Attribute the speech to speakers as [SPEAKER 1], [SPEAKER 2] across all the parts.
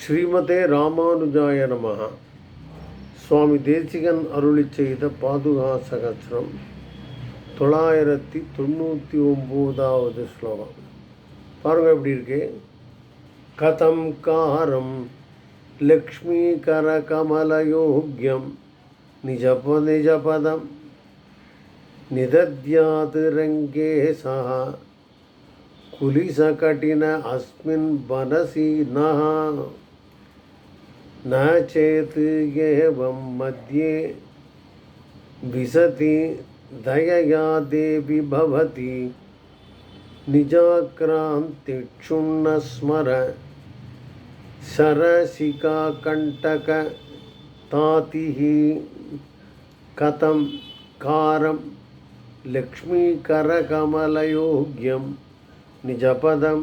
[SPEAKER 1] ஸ்ரீமதே ராமானுஜாய நமஹ சுவாமி தேசிகன் அருளி செய்த பாதுகா சகசிரம் தொள்ளாயிரத்தி தொண்ணூற்றி ஒம்போதாவது ஸ்லோகம் பாருங்க எப்படி இருக்கு கதம் காரம் லக்ஷ்மீகர கமலயோக்யம் நிஜப நிஜபதம் நிதத்யாது ரங்கே சஹ कुलिसकटिन अस्मिन् मनसि नः न चेत् मध्ये विशति दयया देवि भवति। निजाक्रान्तिक्षुण्णस्मर शरसिकाकण्टकतातिः कथं कारं, लक्ष्मीकरकमलयोग्यं, निजपदं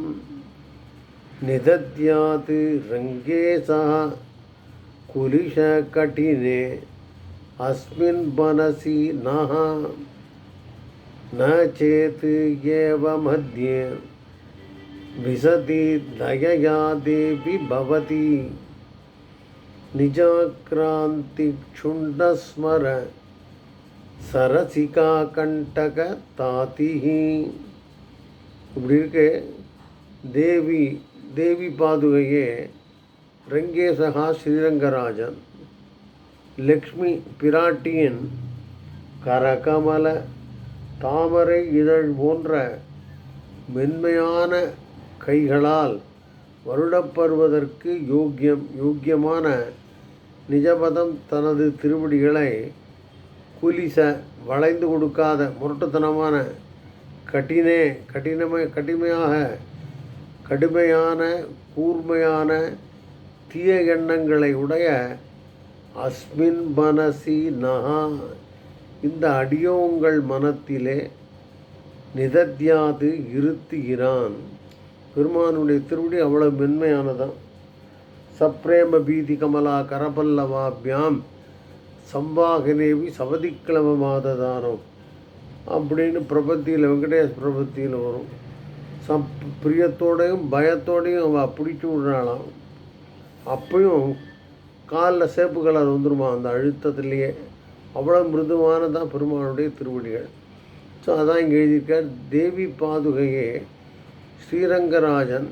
[SPEAKER 1] निदद्यात् रङ्गे सह कुलिशकठिने अस्मिन् मनसि नः न चेत् एव मध्ये विशति दयया देवि भवति निजाक्रान्तिक्षुण्डस्मर सरसिकाकण्टकतातिः இப்படி இருக்கு தேவி தேவி பாதுகையே ரங்கேசகா ஸ்ரீரங்கராஜன் லக்ஷ்மி பிராட்டியின் கரகமல தாமரை இதழ் போன்ற மென்மையான கைகளால் வருடப்படுவதற்கு யோக்கியம் யோக்கியமான நிஜபதம் தனது திருவடிகளை குலிச வளைந்து கொடுக்காத முரட்டுத்தனமான கட்டினே கடினமை கடுமையாக கடுமையான கூர்மையான தீய எண்ணங்களை உடைய அஸ்மின் மனசி நகா. இந்த அடியோங்கள் மனத்திலே நிதத்யாது இருத்துகிறான். பெருமானுடைய திருவடி அவ்வளவு மென்மையானதான் சப்ரேம பீதி கமலா கரபல்லவாபியாம். சம்பாகனேவி சவதிக்கிழம மாததானம் அப்படின்னு பிரபத்தியில் வெங்கடேஷ் பிரபத்தியில் வரும். சப் பிரியத்தோடையும் பயத்தோடையும் அவள் பிடிச்சி விடுறாளாம். அப்பையும் காலில் சேப்பு கலர் வந்துருமா? அந்த அழுத்தத்துலேயே. அவ்வளோ மிருதுவானதான் பெருமானுடைய திருவடிகள். ஸோ அதான் இங்கே எழுதியிருக்கார் தேவி பாதுகையே ஸ்ரீரங்கராஜன்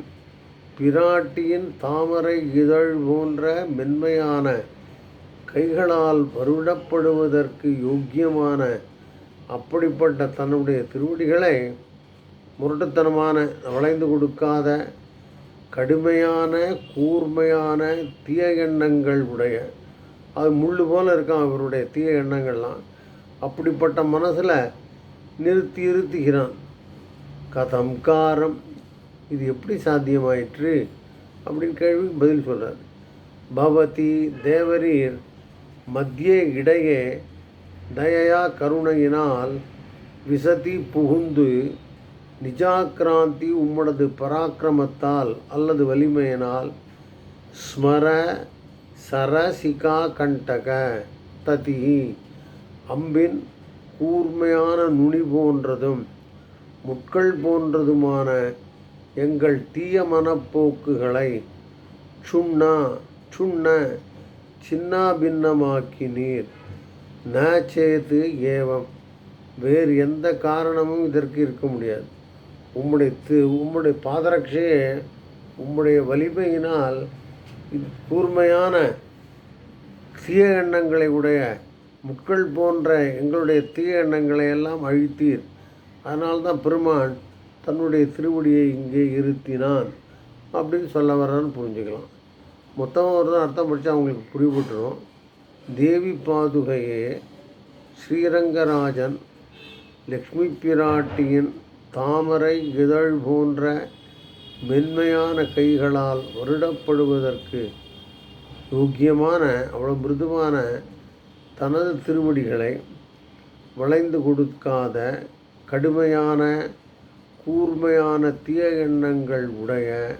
[SPEAKER 1] பிராட்டியின் தாமரை இதழ் போன்ற மென்மையான கைகளால் வருடப்படுவதற்கு யோக்கியமான அப்படிப்பட்ட தன்னுடைய திருவடிகளை முரட்டுத்தனமான வளைந்து கொடுக்காத கடுமையான கூர்மையான தீய எண்ணங்கள் உடைய அது முள் போல் இருக்கான் அவருடைய தீய எண்ணங்கள்லாம். அப்படிப்பட்ட மனசில் நிறுத்தி இருத்துகிறான். கதம் காரம். இது எப்படி சாத்தியமாயிற்று? அப்படின்னு கேள்விக்கு பதில் சொல்கிறார் பவதி தேவரீர் மத்திய இடையே தயையா கருணையினால் விசதி புகுந்து நிஜாக்கிராந்தி உம்மடது பராக்கிரமத்தால் அல்லது வலிமையினால் ஸ்மர சரசிகா கண்டக ததி. அம்பின் கூர்மையான நுனி போன்றதும் முட்கள் போன்றதுமான எங்கள் தீய மனப்போக்குகளை சுண்ணா சுண்ண சின்னாபின்னமாக்கினீர் ந சேத்து ஏவம். வேறு எந்த காரணமும் இதற்கு இருக்க முடியாது. உம்முடைய தி உம்முடைய பாதரட்சையே உம்முடைய வலிமையினால் இது கூர்மையான தீய எண்ணங்களை உடைய முட்கள் போன்ற எங்களுடைய தீய எண்ணங்களை எல்லாம் அழித்தீர். அதனால்தான் பெருமான் தன்னுடைய திருவடியை இங்கே இருத்தினான். அப்படின்னு சொல்ல வர்றான்னு புரிஞ்சுக்கலாம். மொத்தமாக ஒரு தான் அர்த்தம் படித்தா அவங்களுக்கு புரிவிட்டுரும் தேவி பாதுகையே ஸ்ரீரங்கராஜன் லக்ஷ்மி பிராட்டியின் தாமரை இதழ் போன்ற மென்மையான கைகளால் வருடப்படுவதற்கு யோக்கியமான அவ்வளோ மிருதுவான தனது திருவடிகளை வளைந்து கொடுக்காத கடுமையான கூர்மையான தீய எண்ணங்கள் உடைய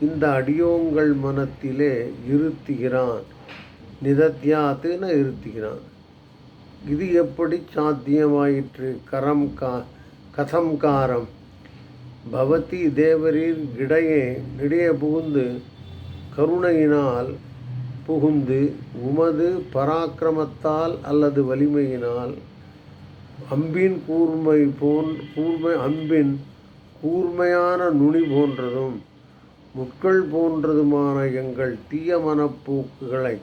[SPEAKER 1] இந்த அடியோங்கள் மனத்திலே இருத்துகிறான். நிதத்தியாத்துன்னு இருத்துகிறான். இது எப்படி சாத்தியமாயிற்று? கரம் கா கதம் காரம் பவதி தேவரீர் இடையே இடையே புகுந்து கருணையினால் புகுந்து உமது பராக்கிரமத்தால் அல்லது வலிமையினால் அம்பின் கூர்மை போன் கூர்மை அம்பின் கூர்மையான நுனி போன்றதும் முட்கள் போன்றதுமான எங்கள் தீய மனப்போக்குகளை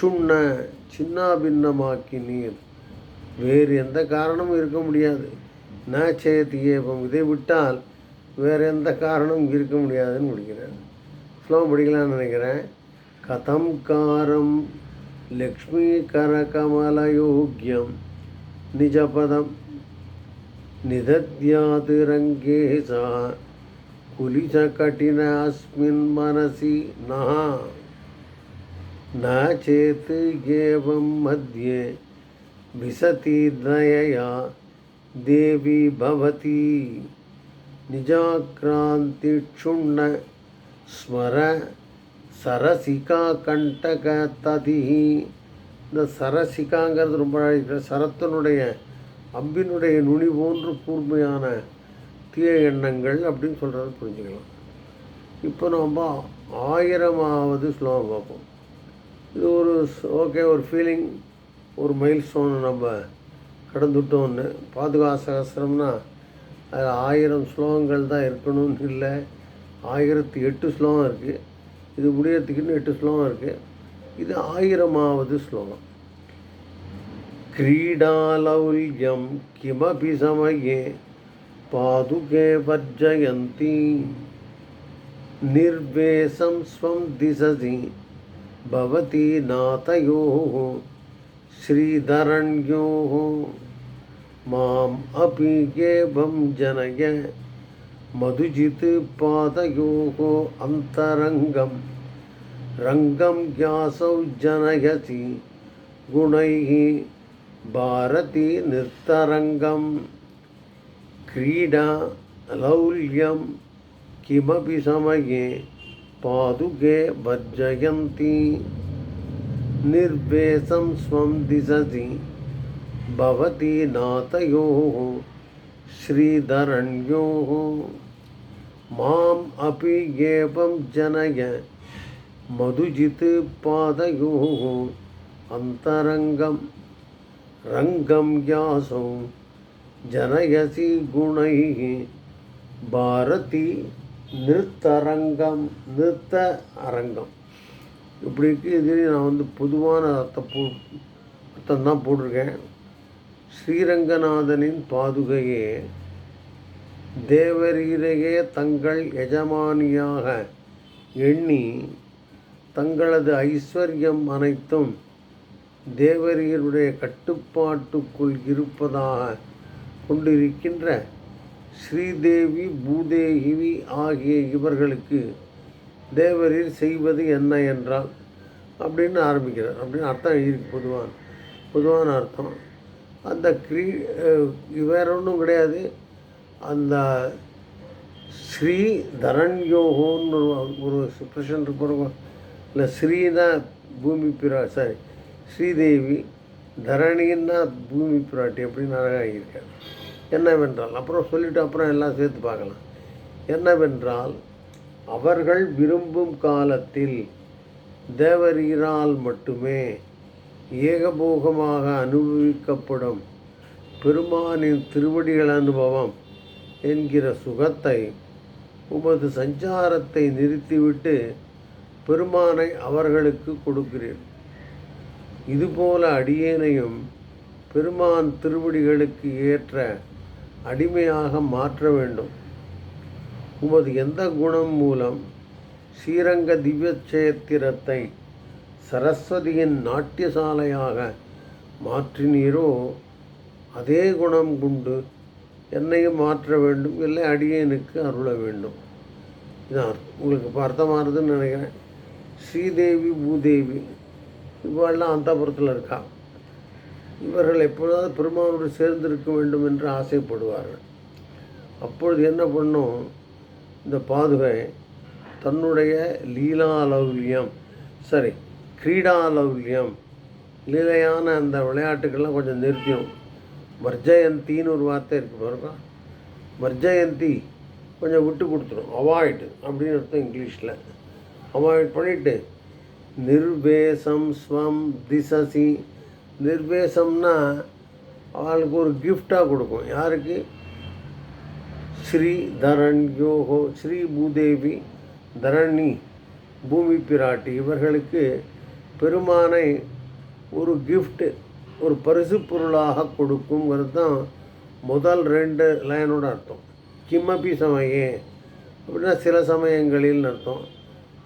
[SPEAKER 1] சுண்ண சின்னாபின்னமாக்கி நீர். வேறு எந்த காரணமும் இருக்க முடியாது. நாச்சே தீயபம் இதை விட்டால் வேறு எந்த காரணமும் இருக்க முடியாதுன்னு முடிக்கிறார் ஸ்லோகம் படிக்கலாம்னு நினைக்கிறேன் கதம் காரம் லக்ஷ்மி கரகமலயோக்கியம் நிஜபதம் நிதத்யாது ரங்கே சா कुलिशकठिन अस्मिन् मनसि नः न चेत् एवं मध्ये विशति दयया देवी भवति निजाक्रान्तिक्षुण्ण स्मर சரசிகா கண்டக ததி இந்த சரசிகாங்கிறது ரொம்ப அழகு சரத்தினுடைய அம்பினுடைய நுனி போன்று கூர்மையான தீய எண்ணங்கள் அப்படின்னு சொல்கிறது புரிஞ்சுக்கலாம் இப்போ நம்ம ஆயிரமாவது ஸ்லோகம் பார்ப்போம் இது ஒரு ஓகே ஒரு ஃபீலிங் ஒரு மைல் ஸ்டோன் நம்ம கடந்துட்டோன்னு பாதுகா சகசிரம்னா அது ஆயிரம் ஸ்லோகங்கள் தான் இருக்கணும்னு இல்லை ஆயிரத்தி எட்டு ஸ்லோகம் இருக்குது இது முடியறதுக்குன்னு எட்டு ஸ்லோகம் இருக்குது இது ஆயிரமாவது ஸ்லோகம் क्रीडालौल्यं किमपि समये पादुके वर्जयन्ति निर्वेशं स्वं दिशसि भवति नाथयोः श्रीधरण्योः माम् अपि एवं जनय मधुजित् पादयोः अन्तरङ्गं रङ्गं यासौ जनयसि गुणैः भारती नृत्तरङ्गं क्रीडा लौल्यं किमपि समये पादुके भर्जयन्ति निर्वेशम स्व दिशसि। भवती नातयोः श्रीधरण्यो। माम् अपि एवं जनय। मधुजित पादयोः। अंतरंगम रंगम यासो। जनयसी गुण। भारती नृतरंगम नृतरंगम இப்படி இருக்குது இதுலேயும் நான் வந்து பொதுவான அர்த்தம் போ அர்த்தம் தான் போட்டிருக்கேன். ஸ்ரீரங்கநாதனின் பாதுகையே தேவரீரையே தங்கள் எஜமானியாக எண்ணி தங்களது ஐஸ்வர்யம் அனைத்தும் தேவரீருடைய கட்டுப்பாட்டுக்குள் இருப்பதாக கொண்டிருக்கின்ற ஸ்ரீதேவி பூதேகிவி ஆகிய இவர்களுக்கு தேவரீர் செய்வது என்ன என்றால் அப்படின்னு ஆரம்பிக்கிறார். அப்படின்னு அர்த்தம் எழுதியிருக்கு பொதுவான பொதுவான அர்த்தம். அந்த க்ரீ வேற ஒன்றும் கிடையாது. அந்த ஸ்ரீ தரண்யோகோன்னு ஒரு ஒரு சுப்ரஷன் இருப்பாருங்க இல்லை ஸ்ரீனா பூமி பிரா சாரி ஸ்ரீதேவி தரணின்னா பூமி பிராட்டி அப்படின்னு அழகாக இருக்கார் என்னவென்றால் அப்புறம் சொல்லிவிட்டு அப்புறம் எல்லாம் சேர்த்து பார்க்கலாம். என்னவென்றால் அவர்கள் விரும்பும் காலத்தில் தேவரீரால் மட்டுமே ஏகபோகமாக அனுபவிக்கப்படும் பெருமானின் திருவடிகள் அனுபவம் என்கிற சுகத்தை உமது சஞ்சாரத்தை நிறுத்திவிட்டு பெருமானை அவர்களுக்கு கொடுக்கிறேன். இதுபோல அடியேனையும் பெருமான் திருவடிகளுக்கு ஏற்ற அடிமையாக மாற்ற வேண்டும். உமது எந்த குணம் மூலம் ஸ்ரீரங்க திவ்யக்ஷேத்திரத்தை சரஸ்வதியின் நாட்டியசாலையாக மாற்றினீரோ அதே குணம் கொண்டு என்னையும் மாற்ற வேண்டும். இல்லை அடியேனுக்கு அருள வேண்டும். இதான் உங்களுக்கு இப்போ அர்த்தமாகுதுன்னு நினைக்கிறேன். ஸ்ரீதேவி பூதேவி இவெல்லாம் அந்தபுரத்தில் இருக்கா? இவர்கள் எப்பொழுதாவது பெருமானோடு சேர்ந்திருக்க வேண்டும் என்று ஆசைப்படுவார்கள். அப்பொழுது என்ன பண்ணும்? இந்த பாதுகை தன்னுடைய லீலாலௌல்யம் சரி கிரீடாலௌல்யம் லீலையான அந்த விளையாட்டுக்கள்லாம் கொஞ்சம் நிறுத்தியும். வர்ஜயந்தின்னு ஒரு வார்த்தை இருக்கு பாருங்க. வர்ஜயந்தி கொஞ்சம் விட்டு கொடுத்துரும். அவாய்டு அப்படின்னு அர்த்தம் இங்கிலீஷில். அவாய்ட் பண்ணிவிட்டு நிர்வேசம் ஸ்வம் திசசி. நிர்வேசம்னா அவளுக்கு ஒரு கிஃப்டாக கொடுக்கும். யாருக்கு? ஸ்ரீதரண்யோகோ ஸ்ரீ பூதேவி தரணி பூமி பிராட்டி. இவர்களுக்கு பெருமானை ஒரு கிஃப்ட் ஒரு பரிசு பொருளாக கொடுக்குங்கிறது தான் முதல் ரெண்டு லைனோட அர்த்தம். கிம்மபி சமயே அப்படின்னா சில சமயங்களில் அர்த்தம்.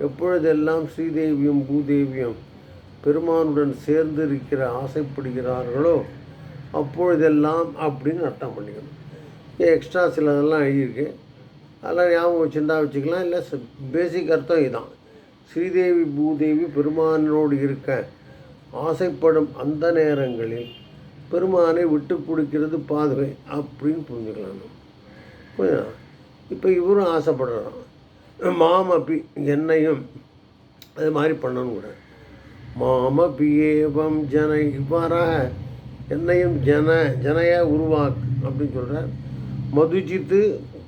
[SPEAKER 1] எப்பொழுதெல்லாம் ஸ்ரீதேவியும் பூதேவியும் பெருமானுடன் சேர்ந்து இருக்கிற ஆசைப்படுகிறார்களோ அப்பொழுதெல்லாம் அப்படின்னு அர்த்தம் பண்ணிக்கணும். எக்ஸ்ட்ரா சிலதெல்லாம் எழுதியிருக்கு. அதெல்லாம் ஞாபகம் வச்சுருந்தா வச்சுக்கலாம். இல்லை பேசிக் அர்த்தம் இதுதான் ஸ்ரீதேவி பூதேவி பெருமானோடு இருக்க ஆசைப்படும் அந்த நேரங்களில் பெருமானை விட்டு கொடுக்கிறது பாதுகை அப்படின்னு புரிஞ்சுக்கலாம் புரியுதா? இப்போ இவரும் ஆசைப்படுறான். மாமபி என்னையும் அது மாதிரி பண்ணணும் கூட. மாமபி ஏவம் ஜன இவ்வாறாக என்னையும் ஜன ஜனையாக உருவாக்கு அப்படின்னு சொல்கிறார் மதுஜித்து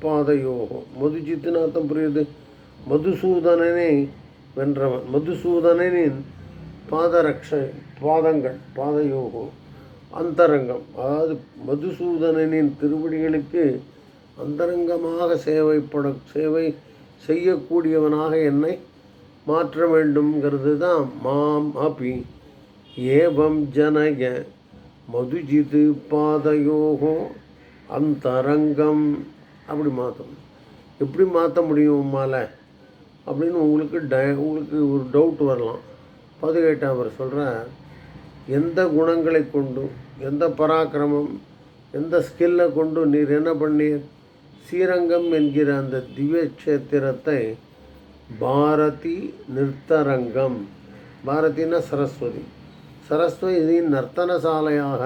[SPEAKER 1] பாதயோகம் மதுஜித்துன்னு அர்த்தம் புரியுது. மதுசூதனனை வென்றவன். மதுசூதனனின் பாதரக்ஷ பாதங்கள் பாதயோகம் அந்தரங்கம். அதாவது மதுசூதனனின் திருவடிகளுக்கு அந்தரங்கமாக சேவைப்பட சேவை செய்யக்கூடியவனாக என்னை மாற்ற வேண்டும்ங்கிறது தான் மாம் அபி. ஏவம் ஜனய மதுஜித்து பாதயோகோ அந்தரங்கம் அப்படி மாற்றணும் எப்படி மாற்ற முடியும் உம்மால்? அப்படின்னு உங்களுக்கு ட உங்களுக்கு ஒரு டவுட் வரலாம். பதினெட்டாம் அவர் சொல்கிற எந்த குணங்களை கொண்டு எந்த பராக்கிரமம் எந்த ஸ்கில்லை கொண்டு நீர் என்ன பண்ணீர்? ஸ்ரீரங்கம் என்கிற அந்த திவ்ய கஷேத்திரத்தை பாரதி நிறுத்தரங்கம் பாரதினா சரஸ்வதி. சரஸ்வதி நர்த்தன சாலையாக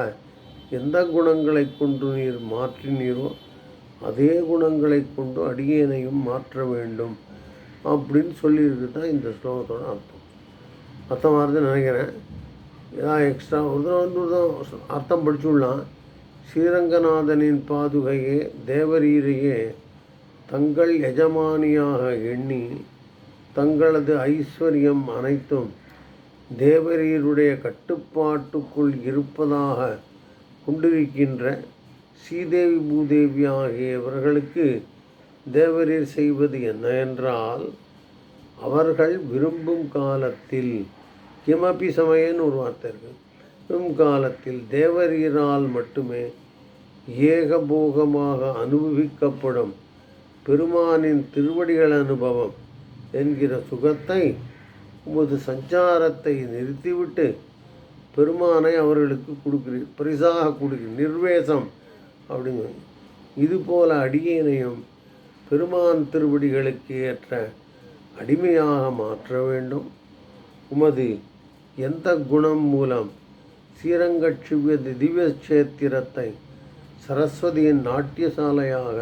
[SPEAKER 1] எந்த குணங்களை கொண்டு நீர் மாற்றினீரோ அதே குணங்களை கொண்டு அடியேனையும் மாற்ற வேண்டும் அப்படின்னு சொல்லியிருக்கு தான் இந்த ஸ்லோகத்தோட அர்த்தம். அர்த்தமாகிறது நினைக்கிறேன். ஏதாவது எக்ஸ்ட்ரா ஒரு தடவை வந்து ஒரு அர்த்தம் படிச்சுடலாம் ஸ்ரீரங்கநாதனின் பாதுகையே தேவரீரையே தங்கள் எஜமானியாக எண்ணி தங்களது ஐஸ்வர்யம் அனைத்தும் தேவரீருடைய கட்டுப்பாட்டுக்குள் இருப்பதாக கொண்டிருக்கின்ற ஸ்ரீதேவி பூதேவி ஆகியவர்களுக்கு தேவரீர் செய்வது என்ன என்றால் அவர்கள் விரும்பும் காலத்தில் கிமபி சமயன்னு ஒரு வார்த்தை இருக்குது விரும்பும் காலத்தில் தேவரீரால் மட்டுமே ஏகபோகமாக அனுபவிக்கப்படும் பெருமானின் திருவடிகள் அனுபவம் என்கிற சுகத்தை உமது சஞ்சாரத்தை நிறுத்திவிட்டு பெருமானை அவர்களுக்கு கொடுக்கிறீர் பரிசாக கொடுக்கிறீர் நிர்வேசம் அப்படிங்க. இதுபோல அடியேனையும் பெருமான் திருவடிகளுக்கு ஏற்ற அடிமையாக மாற்ற வேண்டும். உமது எந்த குணம் மூலம் ஸ்ரீரங்கட்சிவ்ய திவ்ய கஷேத்திரத்தை சரஸ்வதியின் நாட்டியசாலையாக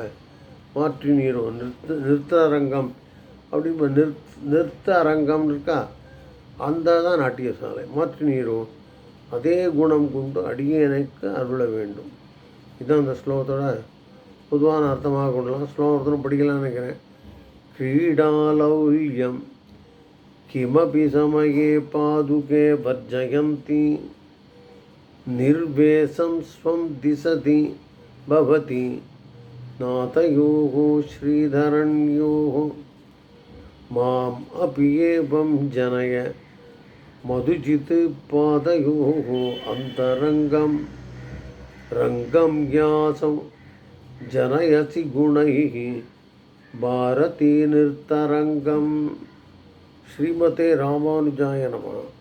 [SPEAKER 1] மாற்றினீரோ? நிறுத்த நிறுத்த அரங்கம் அப்படி நிறுத் நிறுத்த அரங்கம் இருக்கா? அந்த தான் நாட்டியசாலை. மாற்றினீரோ? அதே குணம் கொண்டு அடியேனைக்கு அருள வேண்டும் இதுதான் அந்த ஸ்லோகத்தோட பொதுவான அர்த்தமாக கொள்ளலாம் ஸ்லோகத்திலும் படிக்கலாம்னு நினைக்கிறேன் क्रीडालौल्यं किमपि समये पादुके वर्जयन्ति निर्वेशं स्वं दिशति भवति नाथयोः श्रीधरण्योः माम् अपि एवं जनय मधुजित् पादयोः अन्तरङ्गं रङ्गं ज्ञासं जनयसि गुणैः भारतीनिर्तरङ्गं श्रीमते रामानुजाय नमः।